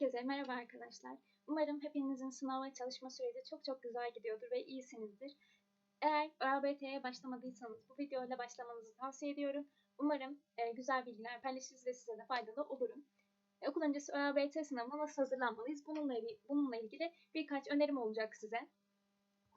Herkese merhaba arkadaşlar. Umarım hepinizin sınav ve çalışma süreci çok çok güzel gidiyordur ve iyisinizdir. Eğer ÖABT'ye başlamadıysanız bu videoyla başlamanızı tavsiye ediyorum. Umarım e, güzel bilgiler paylaşırız ve size de faydalı olurum. E, okul öncesi ÖABT sınavına nasıl hazırlanmalıyız? Bununla, bununla ilgili birkaç önerim olacak size.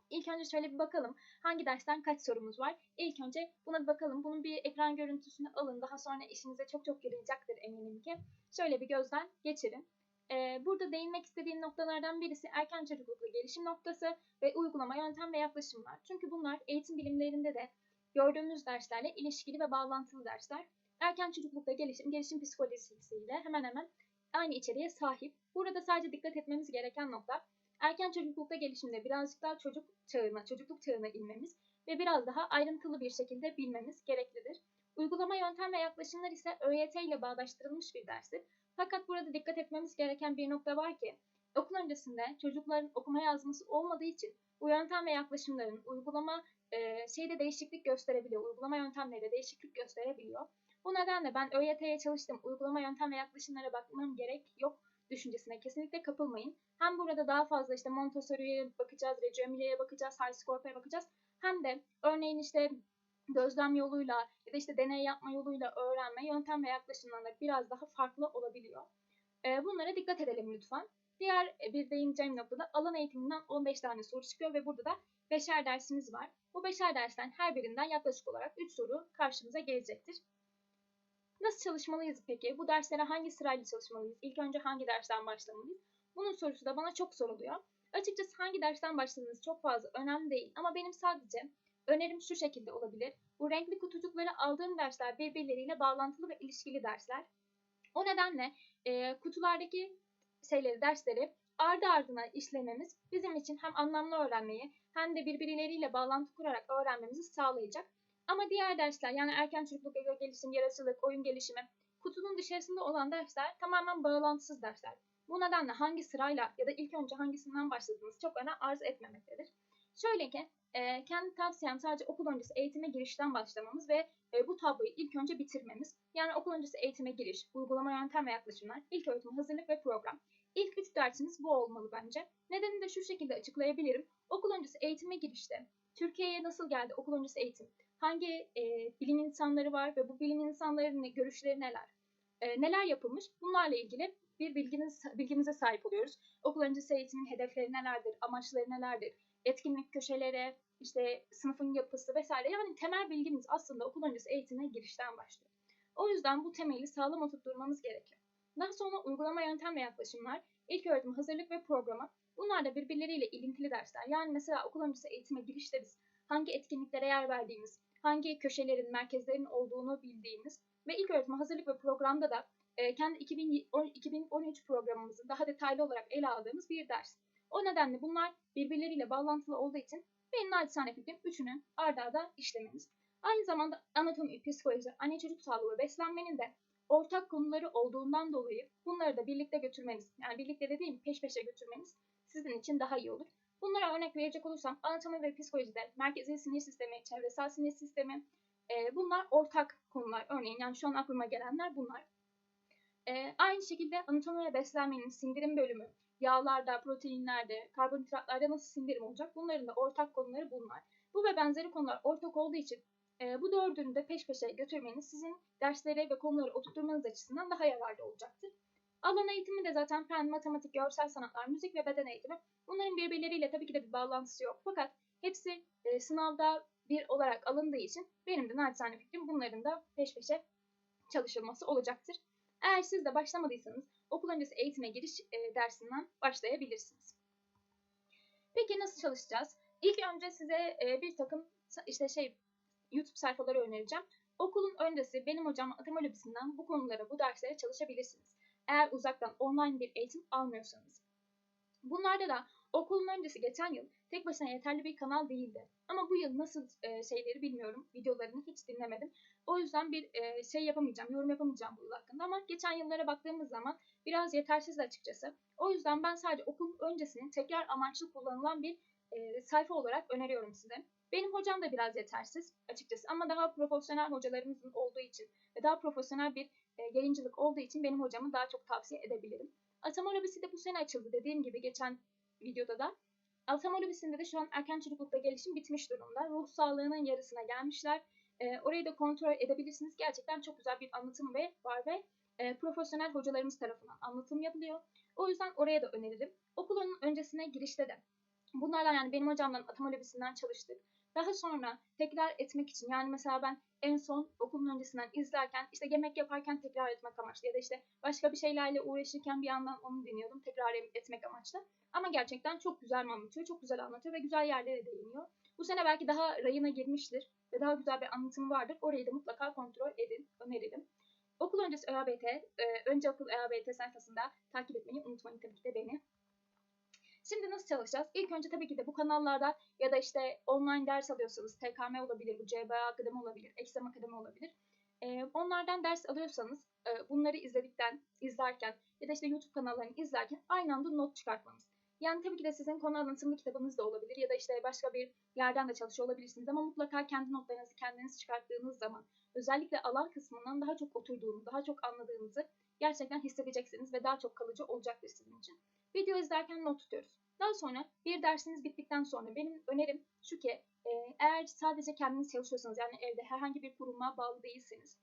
İlk önce şöyle bir bakalım hangi dersten kaç sorumuz var. İlk önce buna bir bakalım. Bunun bir ekran görüntüsünü alın. Daha sonra işinize çok çok yarayacaktır eminim ki. Şöyle bir gözden geçirin. Ee, burada değinmek istediğim noktalardan birisi erken çocuklukla gelişim noktası ve uygulama yöntem ve yaklaşımlar. Çünkü bunlar eğitim bilimlerinde de gördüğümüz derslerle ilişkili ve bağlantılı dersler. Erken çocuklukta gelişim, gelişim psikolojisiyle hemen hemen aynı içeriğe sahip. Burada sadece dikkat etmemiz gereken nokta erken çocuklukta gelişimde birazcık daha çocuk çağına, çocukluk çağına inmemiz ve biraz daha ayrıntılı bir şekilde bilmemiz gereklidir. Uygulama yöntem ve yaklaşımlar ise ÖYT ile bağdaştırılmış bir derstir. Fakat burada dikkat etmemiz gereken bir nokta var ki okul öncesinde çocukların okuma yazması olmadığı için bu yöntem ve yaklaşımların uygulama e, şeyde değişiklik gösterebiliyor. Uygulama yöntemleri de değişiklik gösterebiliyor. Bu nedenle ben ÖYT'ye çalıştım. Uygulama yöntem ve yaklaşımlara bakmam gerek yok düşüncesine kesinlikle kapılmayın. Hem burada daha fazla işte Montessori'ye bakacağız, Reggio Emilia'ya bakacağız, High Scorpia'ya bakacağız. Hem de örneğin işte gözlem yoluyla ya da işte deney yapma yoluyla öğrenme yöntem ve yaklaşımlarla biraz daha farklı olabiliyor. Ee, bunlara dikkat edelim lütfen. Diğer bir değineceğim noktada alan eğitiminden 15 tane soru çıkıyor ve burada da beşer dersimiz var. Bu beşer dersten her birinden yaklaşık olarak 3 soru karşımıza gelecektir. Nasıl çalışmalıyız peki? Bu derslere hangi sırayla çalışmalıyız? İlk önce hangi dersten başlamalıyız? Bunun sorusu da bana çok soruluyor. Açıkçası hangi dersten başladığınız çok fazla önemli değil ama benim sadece önerim şu şekilde olabilir. Bu renkli kutucukları aldığım dersler birbirleriyle bağlantılı ve ilişkili dersler. O nedenle e, kutulardaki şeyleri, dersleri ardı ardına işlememiz bizim için hem anlamlı öğrenmeyi hem de birbirleriyle bağlantı kurarak öğrenmemizi sağlayacak. Ama diğer dersler yani erken çocukluk, ego gelişim, yaratıcılık, oyun gelişimi, kutunun dışarısında olan dersler tamamen bağlantısız dersler. Bu nedenle hangi sırayla ya da ilk önce hangisinden başladığınız çok önem arz etmemektedir. Şöyle ki e, kendi tavsiyem sadece okul öncesi eğitime girişten başlamamız ve e, bu tabloyu ilk önce bitirmemiz. Yani okul öncesi eğitime giriş, uygulama yöntem ve yaklaşımlar, ilk öğretim hazırlık ve program. İlk üç dersiniz bu olmalı bence. Nedenini de şu şekilde açıklayabilirim. Okul öncesi eğitime girişte Türkiye'ye nasıl geldi okul öncesi eğitim? Hangi e, bilim insanları var ve bu bilim insanlarının görüşleri neler? E, neler yapılmış? Bunlarla ilgili bir bilginiz, bilgimize sahip oluyoruz. Okul öncesi eğitimin hedefleri nelerdir, amaçları nelerdir, etkinlik köşeleri, işte sınıfın yapısı vesaire. Yani temel bilgimiz aslında okul öncesi eğitime girişten başlıyor. O yüzden bu temeli sağlam oturtmamız gerekiyor. Daha sonra uygulama yöntem ve yaklaşımlar, ilk öğretim hazırlık ve programı. Bunlar da birbirleriyle ilintili dersler. Yani mesela okul öncesi eğitime girişte biz hangi etkinliklere yer verdiğimiz, hangi köşelerin, merkezlerin olduğunu bildiğimiz ve ilk öğretim hazırlık ve programda da e, kendi 2013 programımızı daha detaylı olarak ele aldığımız bir ders. O nedenle bunlar birbirleriyle bağlantılı olduğu için benim naçizane fikrim üçünü arda arda işlemeniz. Aynı zamanda anatomi, psikoloji, anne çocuk sağlığı ve beslenmenin de ortak konuları olduğundan dolayı bunları da birlikte götürmeniz, yani birlikte dediğim peş peşe götürmeniz sizin için daha iyi olur. Bunlara örnek verecek olursam anatomi ve psikolojide merkezi sinir sistemi, çevresel sinir sistemi e, bunlar ortak konular. Örneğin yani şu an aklıma gelenler bunlar. E, aynı şekilde anatomi ve beslenmenin sindirim bölümü, yağlarda, proteinlerde, karbonhidratlarda nasıl sindirim olacak? Bunların da ortak konuları bunlar. Bu ve benzeri konular ortak olduğu için e, bu dördünü de peş peşe götürmeniz sizin derslere ve konuları oturtmanız açısından daha yararlı olacaktır. Alan eğitimi de zaten fen, matematik, görsel sanatlar, müzik ve beden eğitimi. Bunların birbirleriyle tabii ki de bir bağlantısı yok. Fakat hepsi e, sınavda bir olarak alındığı için benim de naçizane fikrim bunların da peş peşe çalışılması olacaktır. Eğer siz de başlamadıysanız okul öncesi eğitime giriş e, dersinden başlayabilirsiniz. Peki nasıl çalışacağız? İlk önce size e, bir takım işte şey YouTube sayfaları önereceğim. Okulun öncesi benim hocam Atama bu konulara, bu derslere çalışabilirsiniz. Eğer uzaktan online bir eğitim almıyorsanız. Bunlarda da okulun öncesi geçen yıl tek başına yeterli bir kanal değildi. Ama bu yıl nasıl e, şeyleri bilmiyorum. Videolarını hiç dinlemedim. O yüzden bir e, şey yapamayacağım, yorum yapamayacağım bu yıl hakkında. Ama geçen yıllara baktığımız zaman biraz yetersiz açıkçası. O yüzden ben sadece okul öncesinin tekrar amaçlı kullanılan bir e, sayfa olarak öneriyorum size. Benim hocam da biraz yetersiz açıkçası ama daha profesyonel hocalarımızın olduğu için ve daha profesyonel bir e, yayıncılık olduğu için benim hocamı daha çok tavsiye edebilirim. Atama lobisi de bu sene açıldı dediğim gibi geçen videoda da. Atama lobisinde de şu an erken çocuklukta gelişim bitmiş durumda. Ruh sağlığının yarısına gelmişler. E, orayı da kontrol edebilirsiniz. Gerçekten çok güzel bir anlatım ve var ve e, profesyonel hocalarımız tarafından anlatım yapılıyor. O yüzden oraya da öneririm. Okulun öncesine girişte de bunlardan yani benim hocamdan atama lobisinden çalıştık. Daha sonra tekrar etmek için yani mesela ben en son okulun öncesinden izlerken işte yemek yaparken tekrar etmek amaçlı ya da işte başka bir şeylerle uğraşırken bir yandan onu dinliyordum tekrar etmek amaçlı. Ama gerçekten çok güzel anlatıyor, çok güzel anlatıyor ve güzel yerlere değiniyor. Bu sene belki daha rayına girmiştir ve daha güzel bir anlatımı vardır. Orayı da mutlaka kontrol edin, öneririm. Okul öncesi ÖABT, e, önce okul ÖABT sayfasında takip etmeyi unutmayın tabii ki de beni. Şimdi nasıl çalışacağız? İlk önce tabii ki de bu kanallarda ya da işte online ders alıyorsanız TKM olabilir, bu CBA Akademi olabilir, Eksem Akademi olabilir. Onlardan ders alıyorsanız bunları izledikten, izlerken ya da işte YouTube kanallarını izlerken aynı anda not çıkartmanız. Yani tabii ki de sizin konu anlatımlı kitabınız da olabilir ya da işte başka bir yerden de çalışıyor olabilirsiniz ama mutlaka kendi notlarınızı kendiniz çıkarttığınız zaman özellikle alan kısmından daha çok oturduğunu, daha çok anladığınızı gerçekten hissedeceksiniz ve daha çok kalıcı olacaktır sizin için. Video izlerken not tutuyoruz. Daha sonra bir dersiniz bittikten sonra benim önerim şu ki e, eğer sadece kendiniz çalışıyorsanız yani evde herhangi bir kuruma bağlı değilseniz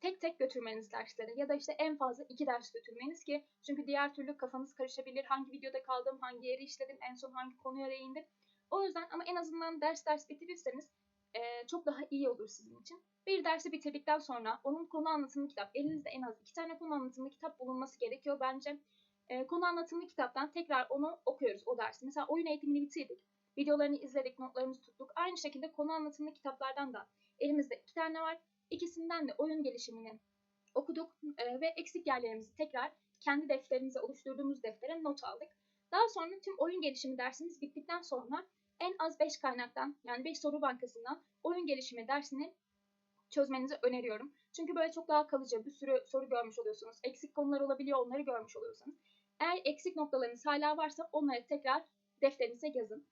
tek tek götürmeniz dersleri ya da işte en fazla iki ders götürmeniz ki çünkü diğer türlü kafanız karışabilir. Hangi videoda kaldım, hangi yeri işledim, en son hangi konuya değindim. O yüzden ama en azından ders ders bitirirseniz e, çok daha iyi olur sizin için. Bir dersi bitirdikten sonra onun konu anlatımlı kitap, elinizde en az iki tane konu anlatımlı kitap bulunması gerekiyor bence. E, konu anlatımlı kitaptan tekrar onu okuyoruz o dersi. Mesela oyun eğitimini bitirdik. Videolarını izledik, notlarımızı tuttuk. Aynı şekilde konu anlatımlı kitaplardan da elimizde iki tane var. İkisinden de oyun gelişimini okuduk e, ve eksik yerlerimizi tekrar kendi defterimize oluşturduğumuz deftere not aldık. Daha sonra tüm oyun gelişimi dersimiz bittikten sonra en az 5 kaynaktan yani 5 soru bankasından oyun gelişimi dersini çözmenizi öneriyorum. Çünkü böyle çok daha kalıcı bir sürü soru görmüş oluyorsunuz. Eksik konular olabiliyor onları görmüş oluyorsanız. Eğer eksik noktalarınız hala varsa onları tekrar defterinize yazın.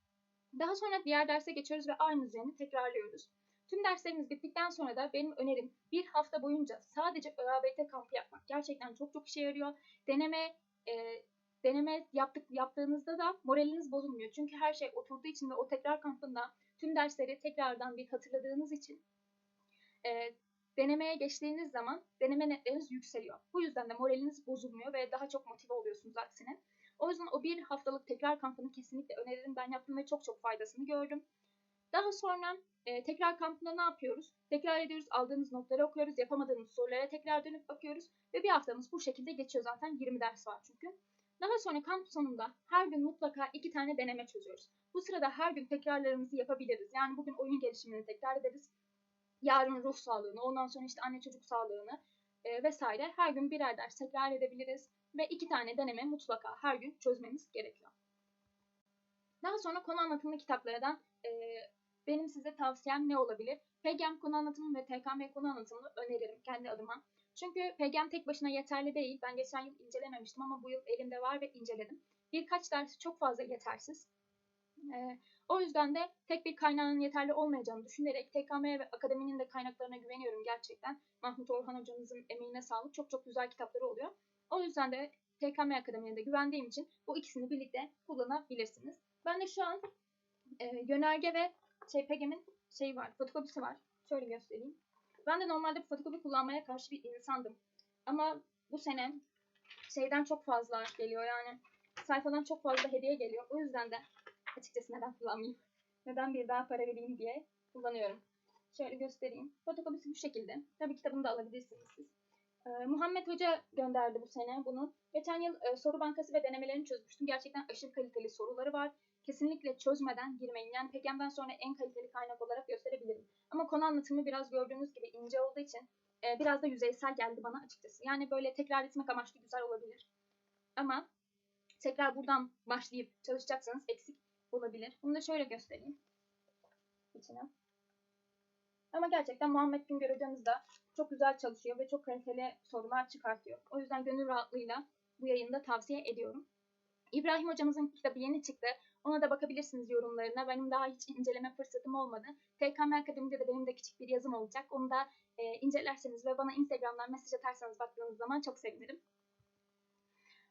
Daha sonra diğer derse geçiyoruz ve aynı üzerine tekrarlıyoruz. Tüm derslerimiz bittikten sonra da benim önerim bir hafta boyunca sadece ÖABT kampı yapmak. Gerçekten çok çok işe yarıyor. Deneme e, deneme yaptık yaptığınızda da moraliniz bozulmuyor. Çünkü her şey oturduğu için ve o tekrar kampında tüm dersleri tekrardan bir hatırladığınız için e, denemeye geçtiğiniz zaman deneme netleriniz yükseliyor. Bu yüzden de moraliniz bozulmuyor ve daha çok motive oluyorsunuz aksine. O yüzden o bir haftalık tekrar kampını kesinlikle öneririm. Ben yaptım ve çok çok faydasını gördüm. Daha sonra e, tekrar kampında ne yapıyoruz? Tekrar ediyoruz, aldığımız notları okuyoruz, yapamadığımız sorulara tekrar dönüp bakıyoruz ve bir haftamız bu şekilde geçiyor zaten 20 ders var çünkü. Daha sonra kamp sonunda her gün mutlaka iki tane deneme çözüyoruz. Bu sırada her gün tekrarlarımızı yapabiliriz. Yani bugün oyun gelişimini tekrar ederiz. Yarın ruh sağlığını, ondan sonra işte anne çocuk sağlığını e, vesaire her gün birer ders tekrar edebiliriz. Ve iki tane deneme mutlaka her gün çözmemiz gerekiyor. Daha sonra konu anlatımlı kitaplardan e, benim size tavsiyem ne olabilir? PGM konu anlatımı ve TKM konu anlatımını öneririm kendi adıma. Çünkü PGM tek başına yeterli değil. Ben geçen yıl incelememiştim ama bu yıl elimde var ve inceledim. Birkaç dersi çok fazla yetersiz. Ee, o yüzden de tek bir kaynağın yeterli olmayacağını düşünerek TKM ve akademinin de kaynaklarına güveniyorum gerçekten. Mahmut Orhan hocamızın emeğine sağlık. Çok çok güzel kitapları oluyor. O yüzden de TKM Akademi'ne de güvendiğim için bu ikisini birlikte kullanabilirsiniz. Ben de şu an e, yönerge ve şey PGM'in şeyi var, fotokopisi var. Şöyle göstereyim. Ben de normalde fotokopi kullanmaya karşı bir insandım. Ama bu sene şeyden çok fazla geliyor yani sayfadan çok fazla hediye geliyor. O yüzden de açıkçası neden kullanmayayım? Neden bir daha para vereyim diye kullanıyorum. Şöyle göstereyim. Fotokopisi bu şekilde. Tabii kitabını da alabilirsiniz siz. Ee, Muhammed Hoca gönderdi bu sene bunu. Geçen yıl e, soru bankası ve denemelerini çözmüştüm. Gerçekten aşırı kaliteli soruları var. Kesinlikle çözmeden girmeyin. Yani PGM'den sonra en kaliteli kaynak olarak gösterebilirim. Ama konu anlatımı biraz gördüğünüz gibi ince olduğu için e, biraz da yüzeysel geldi bana açıkçası. Yani böyle tekrar etmek amaçlı güzel olabilir. Ama tekrar buradan başlayıp çalışacaksanız eksik olabilir. Bunu da şöyle göstereyim. İçine. Ama gerçekten Muhammed Güngör hocamız da çok güzel çalışıyor ve çok kaliteli sorular çıkartıyor. O yüzden gönül rahatlığıyla bu yayında tavsiye ediyorum. İbrahim hocamızın kitabı yeni çıktı. Ona da bakabilirsiniz yorumlarına. Benim daha hiç inceleme fırsatım olmadı. TKM Akademi'de de benim de küçük bir yazım olacak. Onu da e, incelerseniz ve bana Instagram'dan mesaj atarsanız baktığınız zaman çok sevinirim.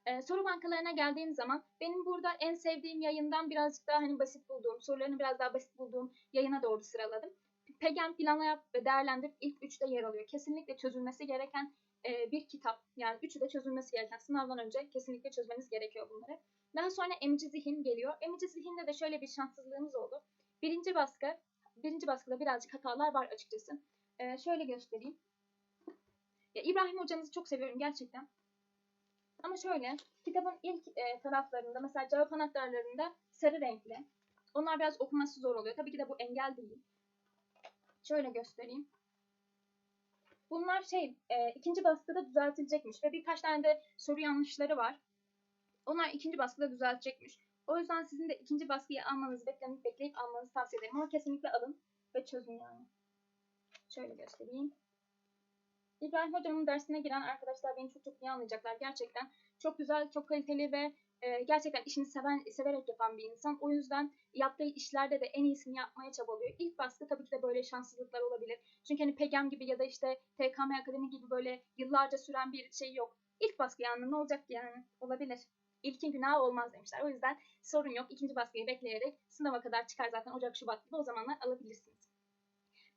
Ee, soru bankalarına geldiğim zaman benim burada en sevdiğim yayından birazcık daha hani basit bulduğum, sorularını biraz daha basit bulduğum yayına doğru sıraladım. PEGEM planla yap ve değerlendir ilk üçte yer alıyor. Kesinlikle çözülmesi gereken e, bir kitap. Yani üçü de çözülmesi gereken sınavdan önce kesinlikle çözmeniz gerekiyor bunları. Daha sonra emici zihin geliyor. Emici zihinde de şöyle bir şanssızlığımız oldu. Birinci baskı, birinci baskıda birazcık hatalar var açıkçası. Ee, şöyle göstereyim. Ya, İbrahim hocamızı çok seviyorum gerçekten. Ama şöyle, kitabın ilk e, taraflarında mesela cevap anahtarlarında sarı renkli. Onlar biraz okuması zor oluyor. Tabii ki de bu engel değil. Şöyle göstereyim. Bunlar şey, e, ikinci baskıda düzeltilecekmiş ve birkaç tane de soru yanlışları var. Onlar ikinci baskıda düzeltecekmiş. O yüzden sizin de ikinci baskıyı almanızı bekleyip, bekleyip almanızı tavsiye ederim. Ama kesinlikle alın ve çözün yani. Şöyle göstereyim. İbrahim Hocam'ın dersine giren arkadaşlar beni çok çok iyi anlayacaklar. Gerçekten çok güzel, çok kaliteli ve e, gerçekten işini seven, severek yapan bir insan. O yüzden yaptığı işlerde de en iyisini yapmaya çabalıyor. İlk baskı tabii ki de böyle şanssızlıklar olabilir. Çünkü hani PEGEM gibi ya da işte TKM Akademi gibi böyle yıllarca süren bir şey yok. İlk baskı yani ne olacak yani? Olabilir. İlkin günah olmaz demişler. O yüzden sorun yok. İkinci baskıyı bekleyerek sınava kadar çıkar zaten Ocak Şubat gibi o zamanlar alabilirsiniz.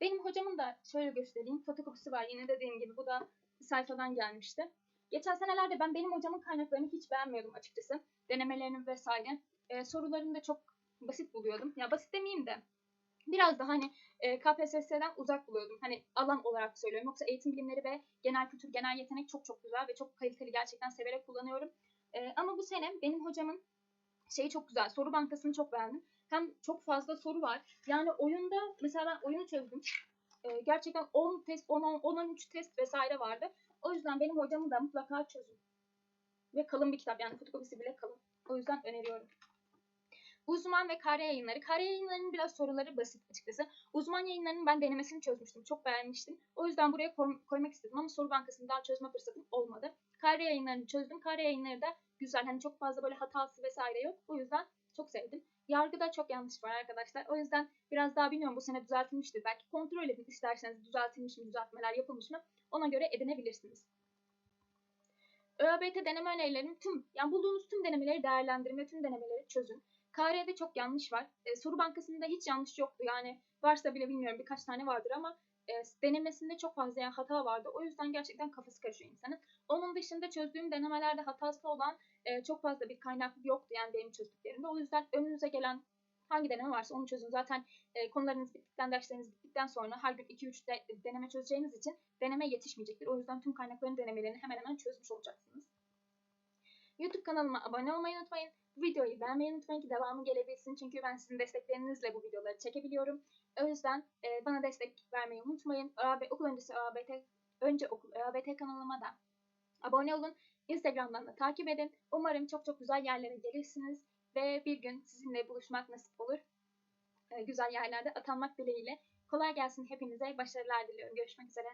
Benim hocamın da şöyle göstereyim. Fotokopisi var yine dediğim gibi. Bu da sayfadan gelmişti. Geçen senelerde ben benim hocamın kaynaklarını hiç beğenmiyordum açıkçası. Denemelerini vesaire. Ee, sorularını da çok basit buluyordum. Ya basit demeyeyim de biraz da hani e, KPSS'den uzak buluyordum. Hani alan olarak söylüyorum. Yoksa eğitim bilimleri ve genel kültür, genel yetenek çok çok güzel ve çok kaliteli gerçekten severek kullanıyorum. E, ama bu sene benim hocamın şeyi çok güzel. Soru bankasını çok beğendim. Hem çok fazla soru var. Yani oyunda mesela ben oyunu çözdüm. E, gerçekten 10 test, 10, 10, 13 test vesaire vardı. O yüzden benim hocamı da mutlaka çözün. Ve kalın bir kitap yani fotokopisi bile kalın. O yüzden öneriyorum. Uzman ve kare yayınları. Kare yayınlarının biraz soruları basit açıkçası. Uzman yayınlarının ben denemesini çözmüştüm. Çok beğenmiştim. O yüzden buraya koy- koymak istedim ama soru bankasını daha çözme fırsatım olmadı. Kare yayınlarını çözdüm. Kare yayınları da güzel. Hani çok fazla böyle hatası vesaire yok. O yüzden çok sevdim. Yargıda çok yanlış var arkadaşlar. O yüzden biraz daha bilmiyorum bu sene düzeltilmiştir. Belki kontrol edin isterseniz düzeltilmiş mi, düzeltmeler yapılmış mı ona göre edinebilirsiniz. ÖABT deneme önerilerim tüm, yani bulduğunuz tüm denemeleri değerlendirin ve tüm denemeleri çözün. KR'de çok yanlış var. E, soru bankasında hiç yanlış yoktu. Yani varsa bile bilmiyorum birkaç tane vardır ama e, denemesinde çok fazla yani hata vardı. O yüzden gerçekten kafası karışıyor insanın. Onun dışında çözdüğüm denemelerde hatası olan e, çok fazla bir kaynak yoktu yani benim çözdüklerimde. O yüzden önünüze gelen hangi deneme varsa onu çözün. Zaten e, konularınız bittikten, dersleriniz bittikten sonra her gün 2-3 de, deneme çözeceğiniz için deneme yetişmeyecektir. O yüzden tüm kaynakların denemelerini hemen hemen çözmüş olacaksınız. YouTube kanalıma abone olmayı unutmayın. Bu videoyu beğenmeyi unutmayın ki devamı gelebilsin. Çünkü ben sizin desteklerinizle bu videoları çekebiliyorum. O yüzden e, bana destek vermeyi unutmayın. ÖAB, okul öncesi ÖABT, önce okul ÖABT kanalıma da abone olun. Instagram'dan da takip edin. Umarım çok çok güzel yerlere gelirsiniz. Ve bir gün sizinle buluşmak nasip olur. E, güzel yerlerde atanmak dileğiyle. Kolay gelsin hepinize. Başarılar diliyorum. Görüşmek üzere.